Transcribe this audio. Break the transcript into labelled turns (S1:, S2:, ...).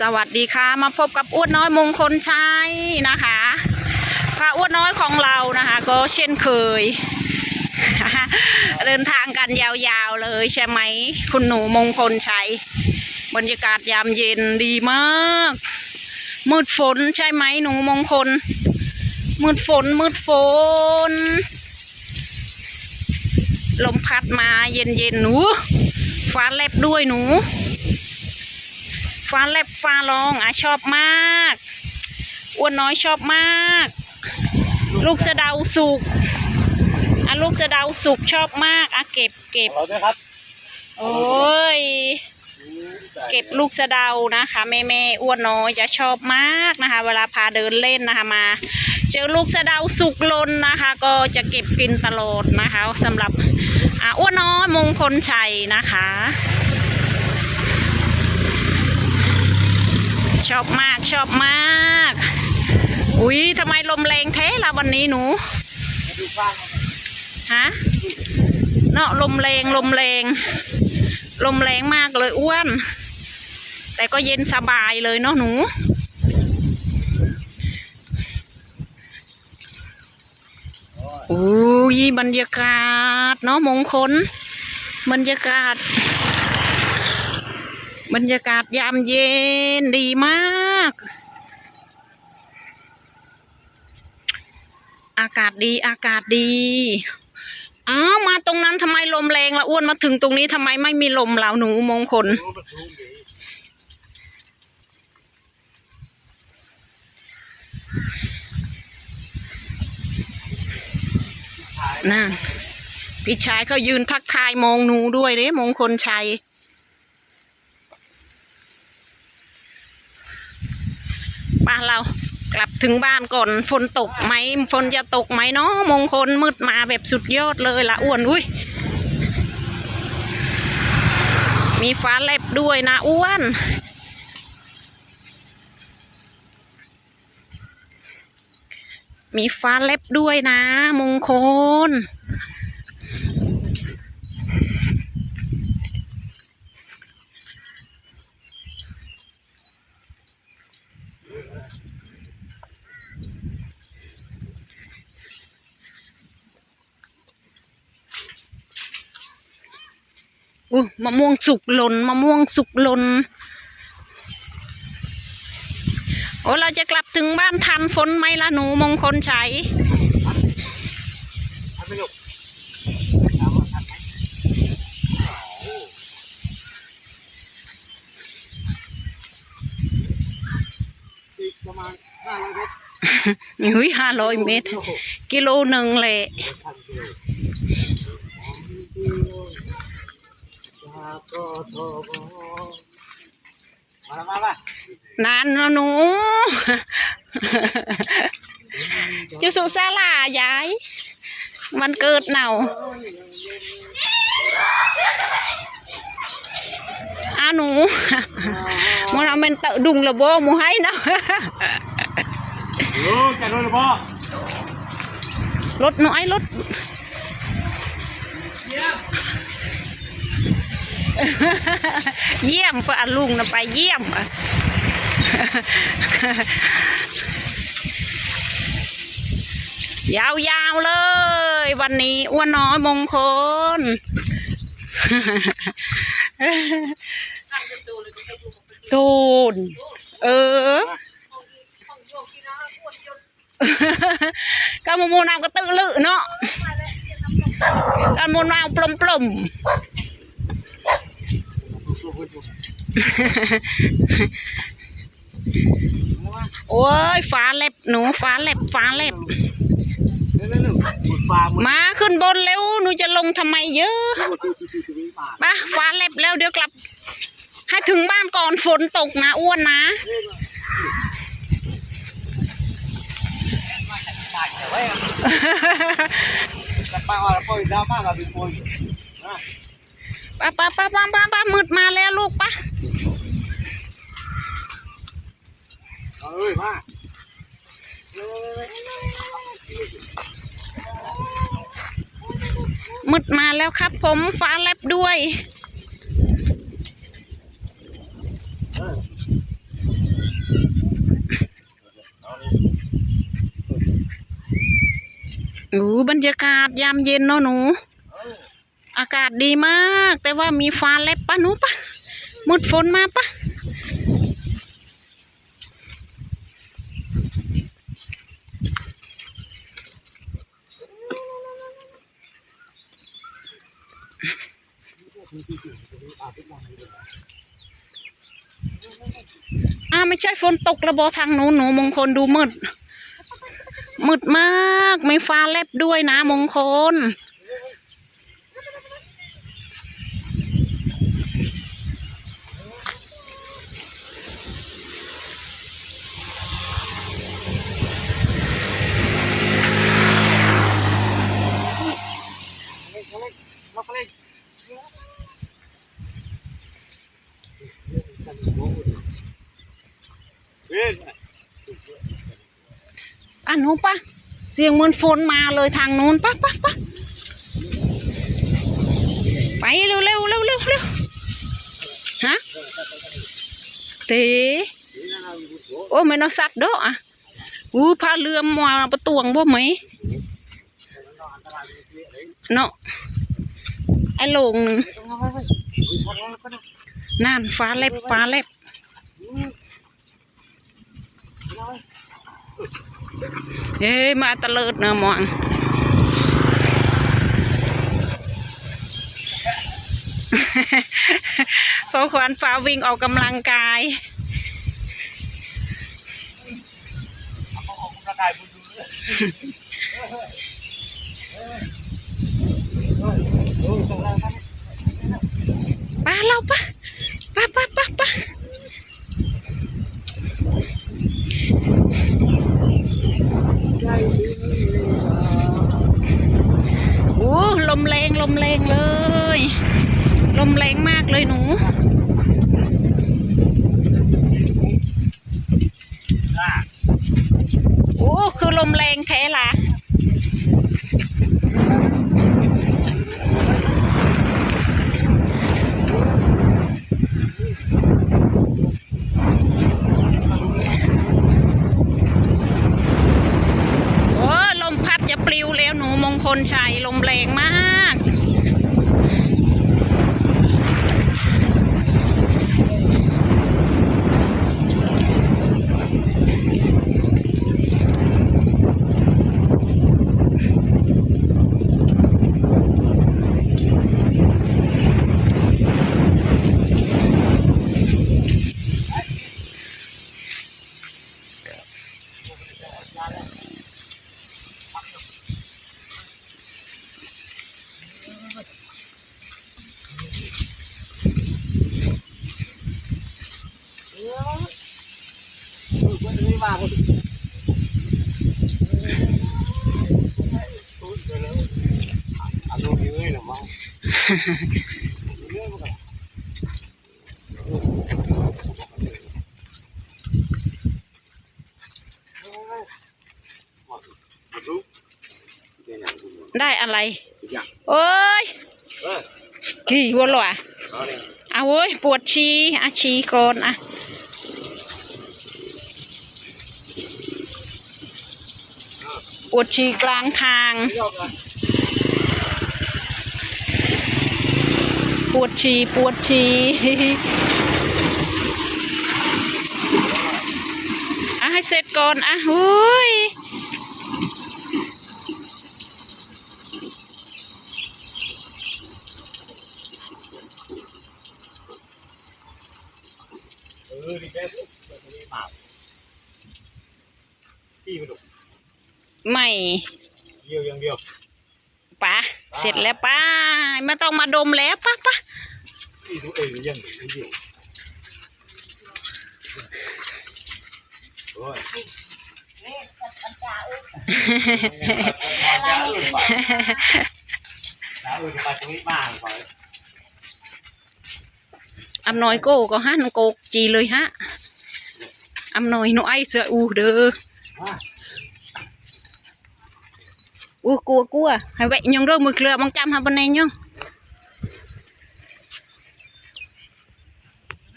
S1: สวัสดีค่ะมาพบกับอ้วนน้อยมงคลชัยนะคะพระอ้วนน้อยของเรานะคะ ก็เช่นเคย เดินทางกันยาวๆเลยใช่ไหมคุณหนูมงคลชัยบรรยากาศยามเย็นดีมากมืดฝนใช่ไหมหนูมงคลมืดฝนมืดฝน ลมพัดมาเย็นๆหนูฟ้าแลบด้วยหนู ฟ้าแลบฟ้าร้องอะชอบมากอ้วนน้อยชอบมาก ลูกสะเดาสุกอะลูกสะเดาสุกชอบมากอะเก็บเก็บ
S2: เราด้วยครับ
S1: โอ้ย เก็บลูกสะเดานะคะแม่แม่ๆอ้วนน้อยจะชอบมากนะคะ เวลาพาเดินเล่นนะคะมา เจอลูกสะเดาสุกลนนะคะ ก็จะเก็บกินตลอดนะคะสำหรับอ่าอ้วนน้อยมงคลชัยนะคะ ชอบมากชอบมาก อุ้ยทำไมลมแรงแท้ละวันนี้หนูฮะเนาะลมแรงลมแรง ลมแรงมากเลยอ้วน แต่ก็เย็นสบายเลยเนาะหนูอุ้ยบรรยากาศเนาะมงคลบรรยากาศ บรรยากาศยามเย็นดีมาก อากาศดีอากาศดีอ้าวมาตรงนั้นทำไมลมแรงละอ้วนมาถึงตรงนี้ทำไมไม่มีลมแล้วหนูมงคล
S2: น่ะ
S1: พี่ชายเขายืนทักทายมองหนูด้วยเด้มงคลชัยาเรากลับถึงบ้านก่อนฝนตกไหมฝนจะตกไหมเนาะมงคลมืดมาแบบสุดยอดเลยละอ้วนอุ้ยมีฟ้าแลบด้วยนะอ้วน มีฟ้าเล็บด้วยนะ มงคล อู้มะม่วงสุกหล่นมะม่วงสุกหล่นโอ้เราจะกลับถึงบ้านทันฝนไหมล่ะหนูมงคลชัย
S2: อุ้ย
S1: ห้าร้อยเมตร กิโลหนึ่งเลย
S2: ทันเลยจา กกทมมาแล้วมาป่ะ
S1: นานแล้วหนู จุสุซาลายาย มันเกิดเน่าอาหนูมเราเป็นเตะดุงระโบมูให้นะ
S2: โอ้จัดรถเลยพ่อ
S1: รถน้อยรถ เยี่ยมเพื่อลุงนะไปเยี่ยมยาวๆเลย วันนี้อ้วนน้อยมงคลตูนเออก็มามูนาวก็ตื้อลือเนาะกันมูนาวปลมปลมๆ โอ้ยฟ้าเล็บหนูฟ้าเล็บฟ้าเล็บ
S2: มา
S1: ขึ้นบนเร็วหนูจะลงทำไมเยอะ
S2: มา
S1: ไปะฟ้าเล็บแล้วเดี๋ยวกลับ ให้ถึงบ้านก่อนฝนตกนะอ้วนนะ
S2: ป้าว่าปล่อยดราม่ามาเป็นคนนะ
S1: ป้าป้าป้าป้าป้าป้ามืดมาแล้วลูกป้า
S2: เอ้ยมา
S1: มืดมาแล้วครับ ผมฟ้าแลบด้วย
S2: โอ้
S1: บรรยากาศยามเย็นเนาะหนู อากาศดีมาก แต่ว่ามีฟ้าแลบปะหนูปะมุดฝนมาปะอ้าไม่ใช่ฝนตกระบอทางหนูหนูมงคลดูมืดมืดมากมีฟ้าแลบด้วยนะมงคล
S2: มาเลยเฮ้ย
S1: อะหนูปะเสียงเหมือนฝนมาเลยทางนู้นปะปะปะไปเร็วเร็วเร็วเร็วเร็วฮะเต๋โอ้ไม่นอสัตว์ด้ออะอู้พาเรือมาประตวงบ่ไหมเนาะไอ้หลงห นั่นฟ้าแลบฟ้าแลบเฮ้ยมาตะเลิดนะมองพอขวานฟ้าวิ่งออกกำลังกาย
S2: กระต่ายบุญดูเลยโอ้ยส่งแล้วครับ
S1: ป้าเราป้าป้าป้าป้าป้าโอ้ล มแรงลมแรงเลย ลมแรงมากเลยหนูโอ้คือลมแรงแท้ละโอ้ลมพัดจะปลิวแล้วหนูมงคลชัยลมแรงมาก
S2: เพื่อนไม่มาคนอันนู้นเยอะเลยมั้งเยอะมากมาดูเป็นอย่างไร
S1: ได้อะไร
S2: อย่าง
S1: โอ้ย
S2: ออ
S1: กี่วัวหรอ
S2: เอาเลย
S1: เอาโว้ยปวดชีอาชีก่อนอะปวดชีกลางทางปวดชีปวดชีอะให้เสร็จก่อนอะหุย
S2: เออดีแค่ปุ๊บมันจะมีหมาพี่มันดุ
S1: ไม่
S2: เดียวอย่างเดียว
S1: ปะเสร็จแล้วป้าไม่ต้องมาดมแล้วป้าป้า
S2: พี่ดูเองยังเดียวโอ้ยอะไรอื่นไปจ้าอื่นไปตรงนี้มากไป
S1: อำน้อยโกก็ฮันโกกจีเลยฮะอำน้อยหนูไอเสืออูเด้อ អូកួកួហើយវ៉ៃញងរើមើលក្លឺបងចាំហ่าប៉ុណ្ណេះញង